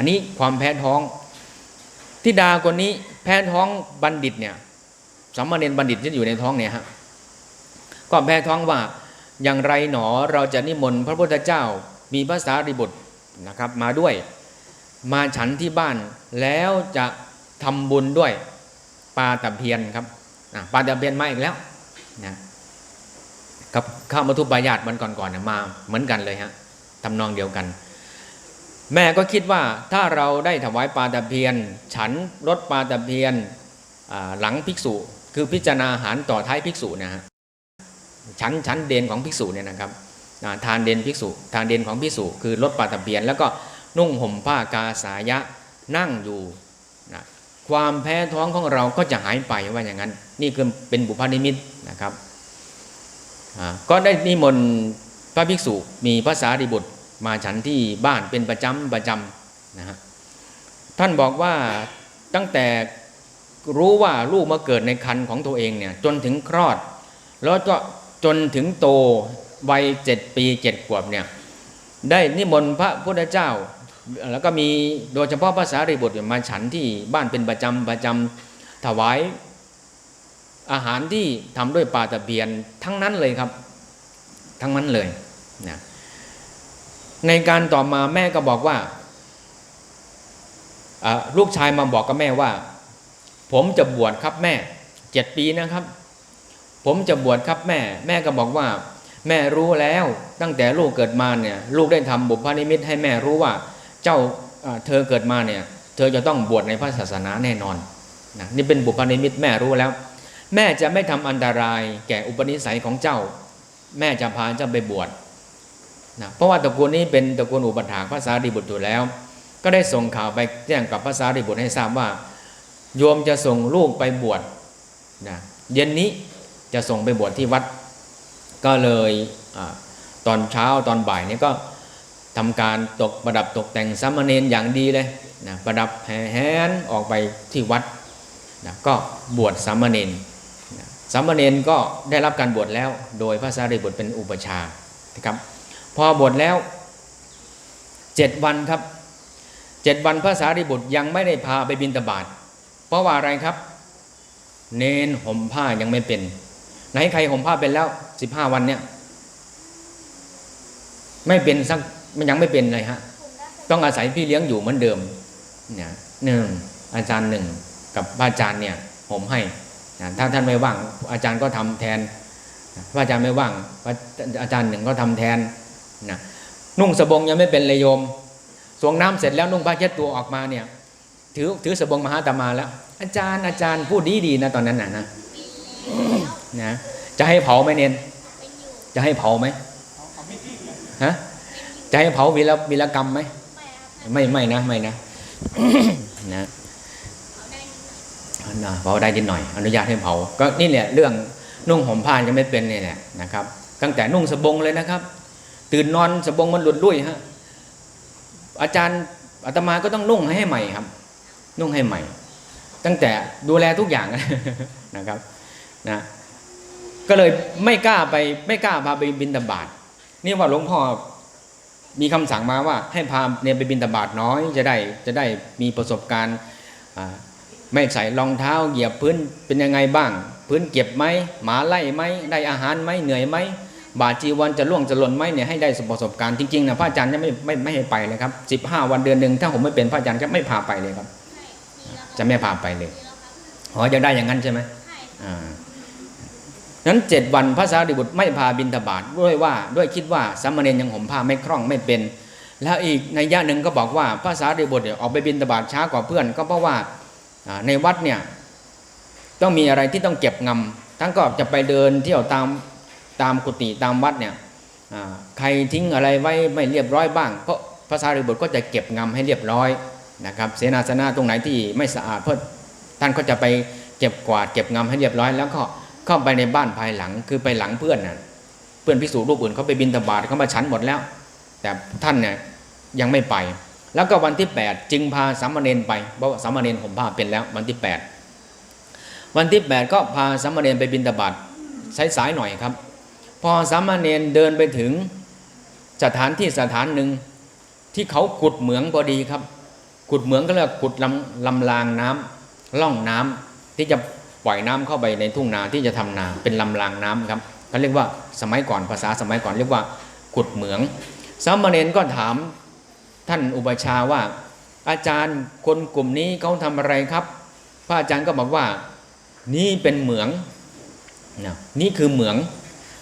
อันนี้ความแพ้ท้องทิดาคนนี้แพ้ท้องบัณฑิตเนี่ยสามเณรบัณฑิตที่อยู่ในท้องเนี่ยฮะก็แพ้ท้องว่าอย่างไรหนอเราจะนิมนต์พระพุทธเจ้ามีภาษาริบุตรนะครับมาด้วย มาฉันที่บ้านแล้วจะทำบุญด้วยปลาตะเพียนครับปลาตะเพียนมาอีกแล้วนะกับข้าวมัทุปายาตมันก่อนๆมาเหมือนกันเลยฮะทำนองเดียวกัน แม่ก็คิดว่าถ้าเราได้ถวายปลาตะเพียน ฉันรสปลาตะเพียนหลังภิกษุ คือพิจารณาอาหารต่อท้ายภิกษุนะฮะฉันฉันเดนของภิกษุเนี่ยนะครับทานเดนภิกษุ ทานเดนของภิกษุ คือรสปลาตะเพียน แล้วก็นุ่งห่มผ้ากาสายะนั่งอยู่นะความแพ้ท้องของเราก็จะหายไปว่าอย่างนั้น นี่คือเป็นบุพนิมิตนะครับก็ได้นิมนต์พระภิกษุมีภาษาริบุตร มาฉันที่บ้านเป็นประจำประจำนะฮะท่านบอกว่าตั้งแต่รู้ว่าลูกมาเกิดในคันของตัวเองเนี่ยจนถึงคลอด แล้วก็จนถึงโตวัยเจ็ดปีเจ็ดขวบเนี่ยได้นิมนต์พระพุทธเจ้า แล้วก็มีโดยเฉพาะภาษาริบุตรมาฉันที่บ้านเป็นประจำประจำถวายอาหารที่ทำด้วยปลาตะเพียนทั้งนั้นเลยครับ ทั้งนั้นเลยนะ ในการต่อมาแม่ก็บอกว่าลูกชายมาบอกกับแม่ว่า ผมจะบวชครับแม่เจ็ดปีนะครับ ผมจะบวชครับแม่ แม่ก็บอกว่า แม่รู้แล้วตั้งแต่ลูกเกิดมาเนี่ย ลูกได้ทำบุพนิมิตให้แม่รู้ว่า เจ้าเธอเกิดมาเนี่ย เธอจะต้องบวชในพระศาสนาแน่นอนนะนี่เป็นบุพนิมิตแม่รู้แล้ว แม่จะไม่ทำอันตรายแก่อุปนิสัยของเจ้า แม่จะพาเจ้าไปบวช นะเพราะว่าตระกูลนี้เป็นตระกูลอุปถากภาษาดิบุตรอยู่แล้ว ก็ได้ส่งข่าวไปแจ้งกับภาษาดิบุตรให้ทราบว่า โยมจะส่งลูกไปบวชนะเย็นนี้จะส่งไปบวชที่วัด ก็เลยอตอนเช้าตอนบ่ายนี้ก็ทำการตกประดับตกแต่งสามเณรอย่างดีเลยนะประดับแห่แหนออกไปที่วัดนะก็บวชสามเณรสามเณรก็ได้รับการบวชแล้ว โดยพระสารีบุตรเป็นอุปชานะครับ พอบวชแล้วเจ็ดวันครับเจ็ดวันพระสารีบุตรยังไม่ได้พาไปบิณฑบาตเพราะว่าอะไรครับ เนนห่มผ้ายังไม่เป็น ไหนใครห่มผ้าเป็นแล้วสิบห้าวันเนี่ย ไม่เป็นสักมันยังไม่เป็นเลยฮะ ต้องอาศัยพี่เลี้ยงอยู่เหมือนเดิมเนี่ยหนึ่งอาจารย์หนึ่งกับพระอาจารย์เนี่ยห่มให้ถ้าท่านไม่ว่าง อาจารย์ก็ทำแทนพระอาจารย์ไม่ว่างอาจารย์หนึ่งก็ทำแทน นะนุ่งสบงยังไม่เป็นเลยโยมสวงน้ำเสร็จแล้วนุ่งผ้าเช็ดตัวออกมาเนี่ย ถือถือสบงมหาตมาแล้ว อาจารย์อาจารย์พูดดีดีนะตอนนั้นนะนะนะจะให้เผาไหมเนนจะให้เผาไหมฮะจะให้เผาวีรวีรกรรมไหมไม่ไม่นะไม่นะนะนะเผาได้นิดหน่อย อนุญาตให้เผาก็นี่แหละเรื่องนุ่งห่มผ้ายังไม่เป็นเนี่ยแหละนะครับ ตั้งแต่นุ่งสบงเลยนะครับ ตื่นนอนสบงมันหลุดลุ่ยฮะอาจารย์อาตมาก็ต้องนุ่งให้ใหม่ครับ นุ่งให้ใหม่ ตั้งแต่ดูแลทุกอย่างนะครับนะก็เลยไม่กล้าไปไม่กล้าพาไปบินตบาตนี่ว่าหลวงพ่อมีคำสั่งมาว่าให้พาเนี่ยไปบินตบาตน้อยจะได้จะได้มีประสบการณ์ไม่ใส่รองเท้าเหยียบพื้นเป็นยังไงบ้าง พื้นเก็บไหมหมาไล่ไหมได้อาหารไหมเหนื่อยไหม บาดจีวันจะล่วงจะหล่นไหมเนี่ยให้ได้ประสบการณ์จริงๆนะพระอาจารย์จะไม่ไม่ไม่ให้ไปเลยครับสิบห้าวันเดือนหนึ่งถ้าผมไม่เป็นพระอาจารย์จะไม่พาไปเลยครับ จะไม่พาไปเลยอ๋อจะได้อย่างนั้นใช่ไหมอ่านั้นเจ็ดวันพระสารีบุตรไม่พาบินทบาทด้วยว่าด้วยคิดว่าสามเณรยังห่มผ้าไม่คล่องไม่เป็น แล้วอีกในยะหนึ่งก็บอกว่าพระสารีบุตรเนี่ยออกไปบินทบาทช้ากว่าเพื่อน ก็เพราะว่าอ่าในวัดเนี่ยต้องมีอะไรที่ต้องเก็บงำทั้งก็จะไปเดินเที่ยวตาม ตามกุฏิตามวัดเนี่ยใครทิ้งอะไรไว้ไม่เรียบร้อยบ้าง เพราะพระสารีบุตรก็จะเก็บงำให้เรียบร้อยนะครับ เสนาสนะตรงไหนที่ไม่สะอาดเพราะท่านก็จะไปเก็บกวาดเก็บงำให้เรียบร้อย แล้วก็เข้าไปในบ้านภายหลังคือไปหลังเพื่อนน่ะเพื่อนพิสูจน์รูปอื่นเขาไปบินตบาทเขามาฉันหมดแล้ว แต่ท่านเนี่ยยังไม่ไป แล้วก็วันที่ 8 จึงพาสามเณรไปเพราะสามเณรห่มผ้าเป็นแล้ววันที่ 8 วันที่ 8 ก็พาสามเณรไปบินตบาตสายๆหน่อยครับ พอสามเณรเดินไปถึงสถานที่สถานหนึ่งที่เขาขุดเหมืองพอดีครับ ขุดเหมืองก็เรียกขุดลำลำรางน้ำล่องน้ำที่จะปล่อยน้ำเข้าไปในทุ่งนาที่จะทำนาเป็นลำรางน้ำครับเขาเรียกว่าสมัยก่อนภาษาสมัยก่อนเรียกว่าขุดเหมือง สามเณรก็ถามท่านอุปชาว่า อาจารย์คนกลุ่มนี้เขาทำอะไรครับ พระอาจารย์ก็บอกว่านี่เป็นเหมืองนะนี่คือเหมือง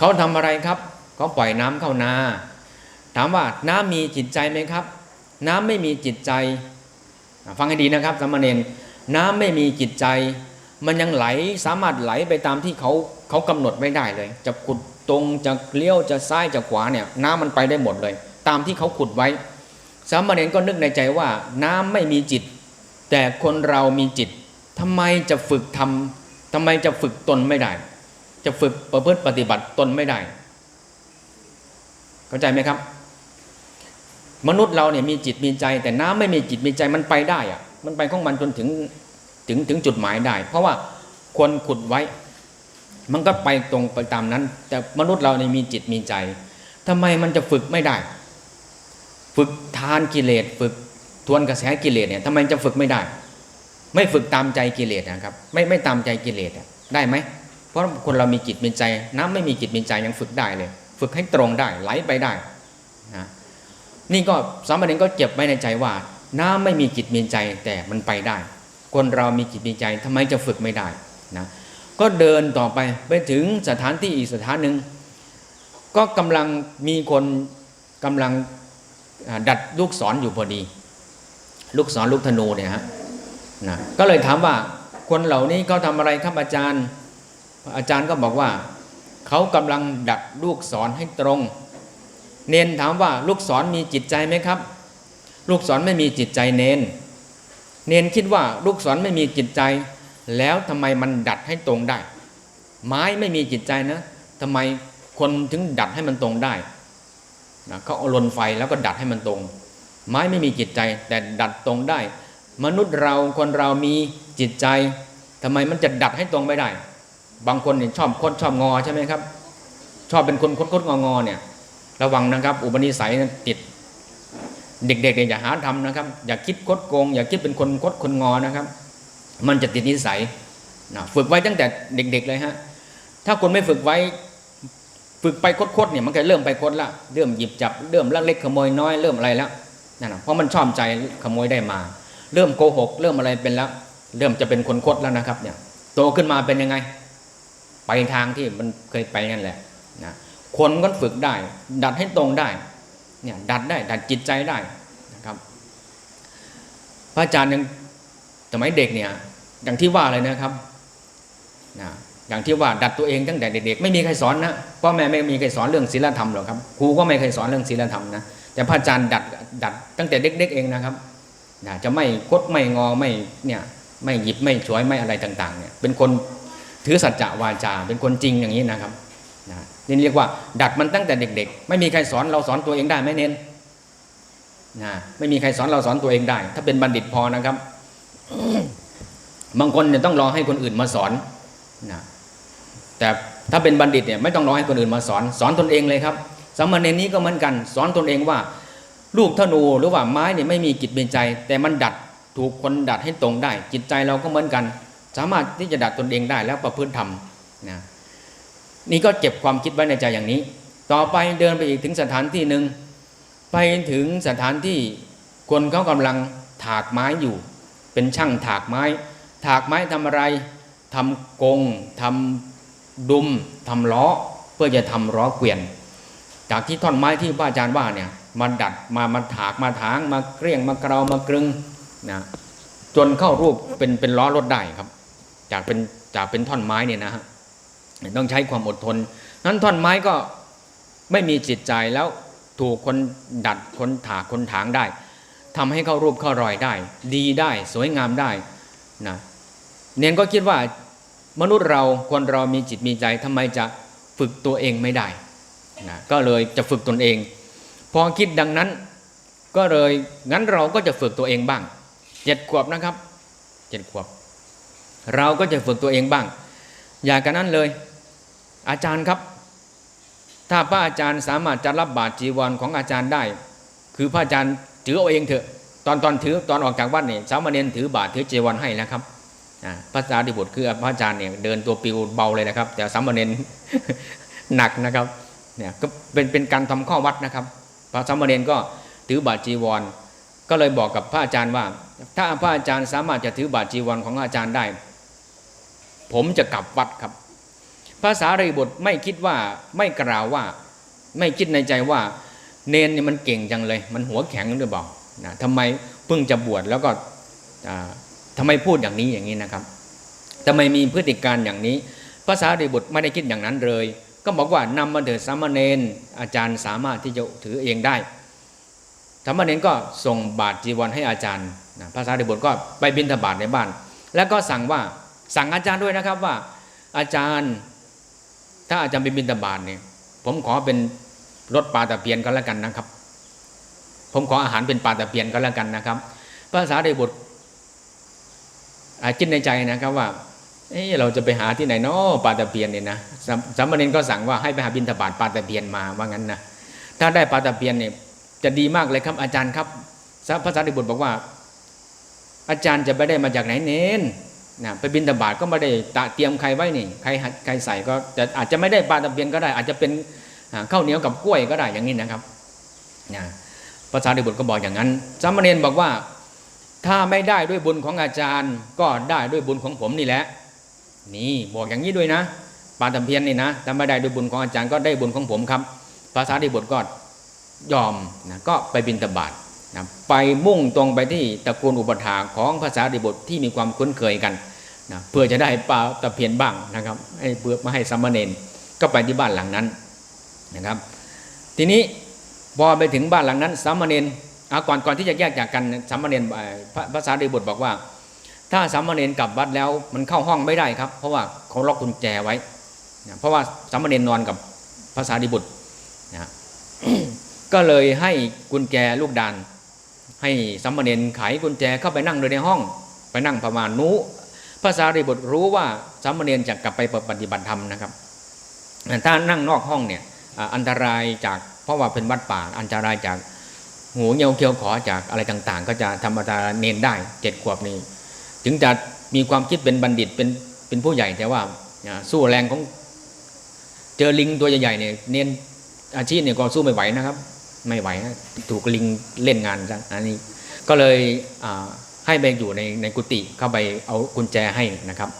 เขาทำอะไรครับเขาปล่อยน้ำเข้านา ถามว่าน้ำมีจิตใจไหมครับ น้ำไม่มีจิตใจ ฟังให้ดีนะครับสามเณรน้ำไม่มีจิตใจ มันยังไหลสามารถไหลไปตามที่เขาเขากำหนดไม่ได้เลย จะขุดตรงจะเลี้ยวจะซ้ายจะขวาเนี่ยน้ำมันไปได้หมดเลย ตามที่เขาขุดไว้สามเณรก็นึกในใจว่าน้ำไม่มีจิต แต่คนเรามีจิตทำไมจะฝึกทำทำไมจะฝึกตนไม่ได้ จะฝึกประพฤติปฏิบัติตนไม่ได้ เข้าใจไหมครับ มนุษย์เราเนี่ยมีจิตมีใจ แต่น้ำไม่มีจิตมีใจมันไปได้อะมันไปของมันจนถึงถึงถึงจุดหมายได้ เพราะว่าคนขุดไว้ มันก็ไปตรงไปตามนั้น แต่มนุษย์เราเนี่ยมีจิตมีใจทำไมมันจะฝึกไม่ได้ ฝึกทานกิเลสฝึกทวนกระแสกิเลสเนี่ยทำไมจะฝึกไม่ได้ ไม่ฝึกตามใจกิเลสนะครับ ไม่ไม่ตามใจกิเลสได้ไหม เพราะคนเรามีจิตมีใจน้ำไม่มีจิตมีใจยังฝึกได้เลย ฝึกให้ตรงได้ไหลไปได้นะนี่ก็สามเณรก็เก็บไว้ในใจว่าน้ำไม่มีจิตมีใจแต่มันไปได้ คนเรามีจิตมีใจทำไมจะฝึกไม่ได้นะก็เดินต่อไปไปถึงสถานที่อีกสถานหนึ่งก็กำลังมีคนกำลังดัดลูกศรออยู่พอดี ลูกศรลูกธนูเนี่ยฮะนะก็เลยถามว่าคนเหล่านี้เขาทำอะไรครับอาจารย์ อาจารย์ก็บอกว่า เขากำลังดัดลูกศรให้ตรง เนนถามว่าลูกศรมีจิตใจไหมครับ ลูกศรไม่มีจิตใจเนน เนนคิดว่าลูกศรไม่มีจิตใจ แล้วทำไมมันดัดให้ตรงได้ ไม้ไม่มีจิตใจนะทำไมคนถึงดัดให้มันตรงได้นะเขาเอาลนไฟแล้วก็ดัดให้มันตรง ไม้ไม่มีจิตใจแต่ดัดตรงได้ มนุษย์เราคนเรามีจิตใจทำไมมันจะดัดให้ตรงไม่ได้ บางคนเนี่ยชอบคดชอบงอใช่ไหมครับ ชอบเป็นคนคดคดงองอเนี่ย ระวังนะครับ อุปนิสัยติด เด็กๆเนี่ยอย่าหาทำนะครับ อย่าคิดคดโกง อย่าคิดเป็นคนคดคนงอนะครับ มันจะติดนิสัยนะฝึกไว้ตั้งแต่เด็ก ๆ เลยฮะถ้าคนไม่ฝึกไว้ฝึกไปคดๆเนี่ยมันก็เริ่มไปคดละเริ่มหยิบจับเริ่มลักเล็กขโมยน้อยเริ่มอะไรแล้วนั่นนะเพราะมันชอบใจขโมยได้มา เริ่มโกหก เริ่มอะไรเป็นแล้ว เริ่มจะเป็นคนคดแล้วนะครับเนี่ยโตขึ้นมาเป็นยังไง ไปทางที่มันเคยไปนั่นแหละนะคนก็ฝึกได้ ดัดให้ตรงได้เนี่ยดัดได้ดัดจิตใจได้นะครับ พระอาจารย์ยังสมัยเด็กเนี่ยอย่างที่ว่าเลยนะครับนะอย่างที่ว่าดัดตัวเองตั้งแต่เด็กๆไม่มีใครสอนนะพ่อแม่ไม่มีใครสอนเรื่องศีลธรรมหรอกครับครูก็ไม่เคยสอนเรื่องศีลธรรมนะแต่พระอาจารย์ดัดดัดตั้งแต่เด็ก ๆ เองนะครับนะจะไม่คดไม่งอไม่เนี่ยไม่หยิบไม่ฉวยไม่อะไรต่างๆเนี่ยเป็นคน ถือสัจจะวาจาเป็นคนจริงอย่างนี้นะครับนะนี่เรียกว่า ดัดมันตั้งแต่เด็ก ๆ ไม่มีใครสอนเราสอนตัวเองได้ไหมเน้นนะไม่มีใครสอนเราสอนตัวเองได้ ถ้าเป็นบัณฑิตพอนะครับ บางคนเนี่ยต้องรอให้คนอื่นมาสอนนะแต่ถ้าเป็นบัณฑิตเนี่ยไม่ต้องรอให้คนอื่นมาสอน สอนตนเองเลยครับสามเณรนี้ก็เหมือนกัน สอนตนเองว่า ลูกธนูหรือว่าไม้เนี่ยไม่มีจิตเป็นใจ แต่มันดัดถูกคนดัดให้ตรงได้ จิตใจเราก็เหมือนกัน สามารถที่จะดัดตนเองได้แล้วประพฤติธรรมนะนี่ก็เก็บความคิดไว้ในใจอย่างนี้ ต่อไปเดินไปอีกถึงสถานที่หนึ่งไปถึงสถานที่คนเขากำลังถากไม้อยู่ เป็นช่างถากไม้ ถากไม้ทำอะไรทำกงทำดุมทำล้อ เพื่อจะทำล้อเกวียน จากที่ท่อนไม้ที่พระอาจารย์ว่าเนี่ยมาดัดมามาถากมาถางมาเกลี้ยงมาเกลามากรึงนะจนเข้ารูปเป็นเป็นล้อรถได้ครับ จากเป็นจากเป็นท่อนไม้เนี่ยนะฮะต้องใช้ความอดทน นั้นท่อนไม้ก็ไม่มีจิตใจแล้วถูกคนดัดคนถากคนถางได้ทำให้เข้ารูปเข้ารอยได้ ดีได้สวยงามได้นะเนียนก็คิดว่ามนุษย์เราคนเรามีจิตมีใจทำไมจะฝึกตัวเองไม่ได้นะก็เลยจะฝึกตนเอง พอคิดดังนั้นก็เลยงั้นเราก็จะฝึกตัวเองบ้างเจ็ดขวบนะครับเจ็ดขวบ เราก็จะฝึกตัวเองบ้าง อย่ากันนั้นเลย อาจารย์ครับ ถ้าพระอาจารย์สามารถจะรับบาตรจีวรของอาจารย์ได้ คือพระอาจารย์ถือเอาเองเถอะ ตอนตอนถือตอนออกจากวัดเนี่ยสามเณรถือบาตรถือเจวรให้นะครับอ่าพระสารีบุตรคือพระอาจารย์เนี่ยเดินตัวปิวเบาเลยนะครับ แต่สามเณรหนักนะครับเนี่ยก็เป็นเป็นการทำข้อวัดนะครับ พระสามเณรก็ถือบาตรจีวร ก็เลยบอกกับพระอาจารย์ว่า ถ้าพระอาจารย์สามารถจะถือบาตรจีวรของอาจารย์ได้ ผมจะกลับวัดครับ ภาษารีบุตรไม่คิดว่าไม่กล่าวว่า ไม่คิดในใจว่า เนนเนี่ยมันเก่งจังเลย มันหัวแข็งหรือเปล่านะทำไมเพิ่งจะบวชแล้วก็อ่าทำไมพูดอย่างนี้อย่างนี้นะครับทำไมมีพฤติการอย่างนี้ ภาษารีบุตรไม่ได้คิดอย่างนั้นเลย ก็บอกว่านำมาเถิดสามเณรอาจารย์สามารถที่จะถือเองได้สามเณรก็ส่งบาตรจีวรให้อาจารย์นะพระสารีบุตรก็ไปบิณฑบาตในบ้าน แล้วก็สั่งว่า สั่งอาจารย์ด้วยนะครับว่า อาจารย์ ถ้าอาจารย์ไปบิณฑบาตเนี่ยผมขอเป็นรสปลาตะเพียนก็แล้วกันนะครับ ผมขออาหารเป็นปลาตะเพียนก็แล้วกันนะครับพระสารีบุตรอาคิดในใจนะครับว่าเอ้เราจะไปหาที่ไหนเนาะปลาตะเพียนเนี่ยนะสามสามเณรก็สั่งว่าให้ไปหาบิณฑบาตปลาตะเพียนมาว่างั้นนะถ้าได้ปลาตะเพียนเนี่ยจะดีมากเลยครับอาจารย์ครับพระสารีบุตรบอกว่า อาจารย์จะไปได้มาจากไหนเน้น นะไปบินตบาทก็ไม่ได้ตะเตรียมใครไว้นี่ใครใครใส่ก็จะอาจจะไม่ได้ปลาตะเพียนก็ได้ อาจจะเป็นข้าวเหนียวกับกล้วยก็ได้อย่างนี้นะครับนะพระสารีบุตรก็บอกอย่างนั้นสามเณรบอกว่าถ้าไม่ได้ด้วยบุญของอาจารย์ ก็ได้ด้วยบุญของผมนี่แหละ นี่บอกอย่างนี้ด้วยนะปาตะเพียนนี่นะถ้าไม่ได้ด้วยบุญของอาจารย์ก็ได้บุญของผมครับภาษาดิบทก็ยอมนะก็ไปบินตบาท นะไปมุ่งตรงไปที่ตระกูลอุปถาของภาษาดิบทที่มีความคุ้นเคยกันนะเพื่อจะได้ปลาตะเพียนบ้างนะครับให้เพื่อมาให้สามเณรก็ไปที่บ้านหลังนั้นนะครับ ทีนี้พอไปถึงบ้านหลังนั้นสามเณรอะก่อนก่อนที่จะแยกจากกันสามเณรเอ่อพรภาษาดิบทบอกว่า ถ้าสามเณรกลับวัดแล้วมันเข้าห้องไม่ได้ครับ เพราะว่าเขาล็อกกุญแจไว้นะเพราะว่าสามเณรนอนกับภาษาดิบุตรนะก็เลยให้กุญแจลูกดาน ให้สามมาเณรไขกุญแจเข้าไปนั่งเลยในห้อง ไปนั่งประมาณนู้ภาษาดิบุตรรู้ว่าสามมาเณรจะกลับไปปฏิบัติธรรมนะครับถ้านั่งนอกห้องเนี่ยอันตรายจากเพราะว่าเป็นวัดป่าอันตรายจากหูเงียวเคียวขอจากอะไรต่างๆ ก็จะทำอันตาเนนได้เจ็ดขวบนี้ ถึงจะมีความคิดเป็นบัณฑิตเป็นเป็นผู้ใหญ่แต่ว่าสู้แรงของเจอลิงตัวใหญ่ๆเนี่ยเนนอาชีพเนี่ยก็สู้ไม่ไหวนะครับ ไม่ไหวนะถูกลิงเล่นงานซะอันนี้ก็เลยให้ไปอยู่ในในกุฏิเข้าไปเอากุญแจให้นะครับ